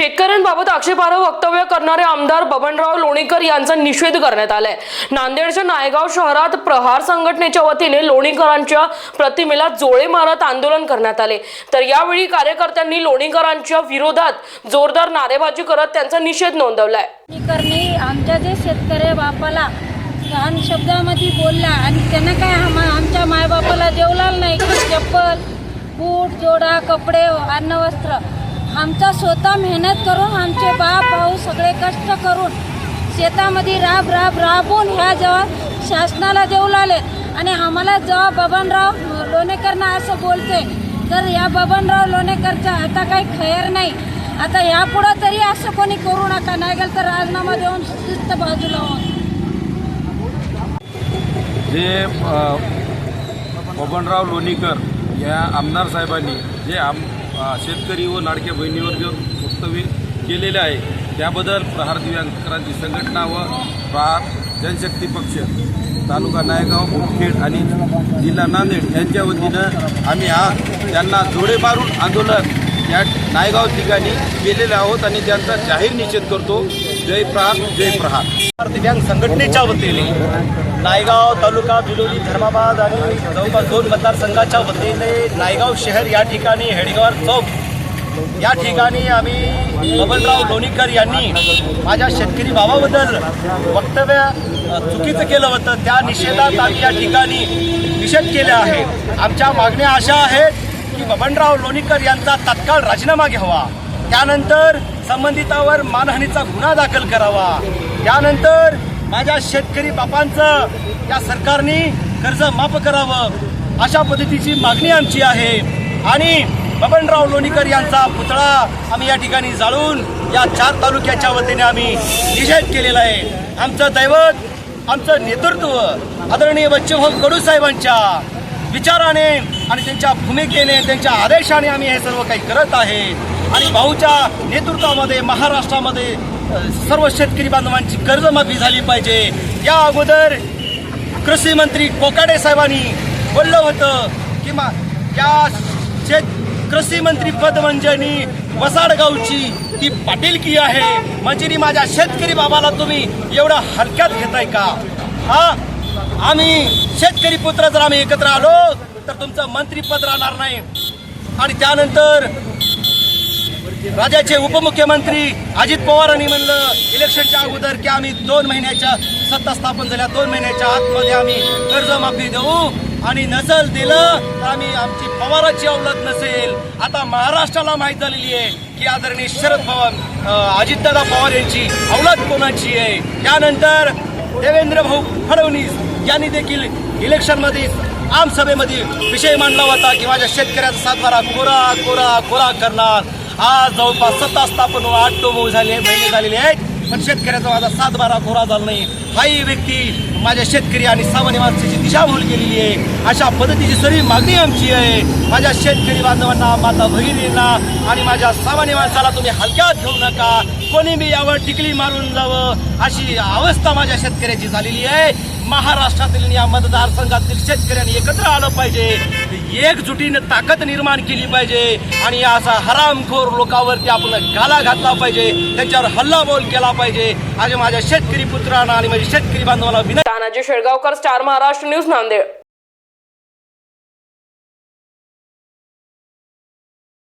शेतकऱ्यांबाबत आक्षेपार्ह वक्तव्य करणारे आमदार बबनराव लोणीकर यांचा निषेध करण्यात आलाय. नांदेडच्या नायगाव शहरात प्रहार संघटनेच्या वतीने लोणीकरांच्या प्रतिमेला जोळे मारत आंदोलन करण्यात आले. तर यावेळी कार्यकर्त्यांनी लोणीकरांच्या विरोधात जोरदार नारेबाजी करत त्यांचा निषेध नोंदवलाय. आमच्या जे शेतकरी बापाला घाण शब्दामध्ये बोलला आणि त्यांना काय आमच्या मायबापाला जेवला नाही चप्पल बूट जोडा कपडे अन्न वस्त्र आमचा स्वतः मेहनत करून आमचे बाप भाऊ सगळे कष्ट करून शेतामध्ये राब राब राबून ह्या जेव्हा शासनाला देऊ लागले. आणि आम्हाला जेव्हा बबनराव लोणेकरना असं बोलते तर या बबनराव लोणेकरचा आता काही खैर नाही. आता यापुढं तरी असं कोणी करू नका नाही गेलं तर राजीनामा देऊन शिस्त बाजूला होऊन जे बबनराव लोणीकर या आमदार साहेबांनी जे आम शेतकरी व लाडक्या बहिणीवर जे वक्तव्य केलेले आहे. त्याबद्दल प्रहार दिव्यांकरांची संघटना व प्रहार जनशक्ती पक्ष तालुका नायगाव मुखेड आणि जिल्हा नांदेड यांच्या वतीनं आम्ही आज त्यांना जोडे मारून आंदोलन या नायगाव ठिकाणी केलेले आहोत आणि त्यांचा जाहीर निषेध करतो. जय प्रहार जय प्रहार. दिव्यांग संघटनेच्या वतीने नायगाव तालुका बिलोली धर्माबाद आणि जवळपास दोन मतदारसंघाच्या वतीने नायगाव शहर या ठिकाणी हेडगाव चौक या ठिकाणी आम्ही बबनराव लोणीकर यांनी माझ्या शेतकरी भावाबद्दल वक्तव्य चुकीचं केलं होतं. त्या निषेधात आम्ही या ठिकाणी निषेध केले आहे. आमच्या मागण्या अशा आहेत की बबनराव लोणीकर यांचा तत्काळ राजीनामा घ्यावा. त्यानंतर संबंधितावर मानहानीचा गुन्हा दाखल करावा. त्यानंतर माझ्या शेतकरी बापांचं या सरकारने कर्ज माफ करावं. अशा पद्धतीची मागणी आमची आहे. आणि बबनराव लोणीकर यांचा पुतळा आम्ही या ठिकाणी जाळून या चार तालुक्याच्या वतीने आम्ही निषेध केलेला आहे. आमचं दैवत आमचं नेतृत्व आदरणीय बच्चूभाऊ कडू साहेबांच्या विचाराने आणि त्यांच्या भूमिकेने त्यांच्या आदेशाने आम्ही हे सर्व काही करत आहे. आणि भाऊच्या नेतृत्वामध्ये महाराष्ट्रामध्ये सर्व शेतकरी बांधवांची कर्जमाफी झाली पाहिजे. या अगोदर कृषी मंत्री कोकाडे साहेबांनी बोललं होतं की मा या शेत कृषी मंत्री पद म्हणजे वसाडगावची ती पाटीलकी आहे. म्हणजे माझ्या शेतकरी बाबाला तुम्ही एवढं हलक्यात घेताय का? हा? आम्ही शेतकरी पुत्र जर आम्ही एकत्र आलो तर तुमचं मंत्रीपद राहणार नाही. आणि त्यानंतर राज्याचे उपमुख्यमंत्री अजित पवारांनी म्हणलं इलेक्शनच्या अगोदर की आम्ही दोन महिन्याच्या सत्ता स्थापन झाल्या दोन महिन्याच्या आतमध्ये आम्ही कर्जमाफी देऊ आणि नसल दिलं तर आम्ही आमची पवाराची अवलत नसेल. आता महाराष्ट्राला माहीत झालेली आहे की आदरणीय शरद पवार अजितदादा पवार यांची अवलत कोणाची आहे? त्यानंतर देवेंद्र भाऊ फडणवीस यांनी देखील इलेक्शनमध्ये आमसभेमध्ये विषय मांडला होता की माझ्या शेतकऱ्याचा सातबारा कोरा कोरा कोरा करणार. आज जवळपास सत्ता स्थापन होऊन आठ नऊ झाले महिने झालेले आहेत. पण शेतकऱ्याचा माझा सातबारा कोरा झाला नाही. हाही व्यक्ती माझ्या शेतकरी आणि सामान्य माणसाची दिशाभूल केलेली आहे. अशा पद्धतीची सर्व मागणी आमची आहे. माझ्या शेतकरी बांधवांना माता भगिनींना आणि माझ्या सामान्य माणसाला तुम्ही हलक्यात घेऊ नका. कोणी मी यावर टिकली मारून जावं अशी अवस्था माझ्या शेतकऱ्याची झालेली आहे. महाराष्ट्रातील या मतदारसंघातील शेतकऱ्यांनी एकत्र आलं पाहिजे. एकजुटीने ताकद निर्माण केली पाहिजे. आणि असा हरामखोर लोकांवरती आपण गाला घातला पाहिजे. त्यांच्यावर हल्लाबोल केला पाहिजे. आणि माझ्या शेतकरी पुत्रांना आणि माझ्या शेतकरी बांधवाला विनंती तानाजी शेळगावकर स्टार महाराष्ट्र न्यूज नांदेड.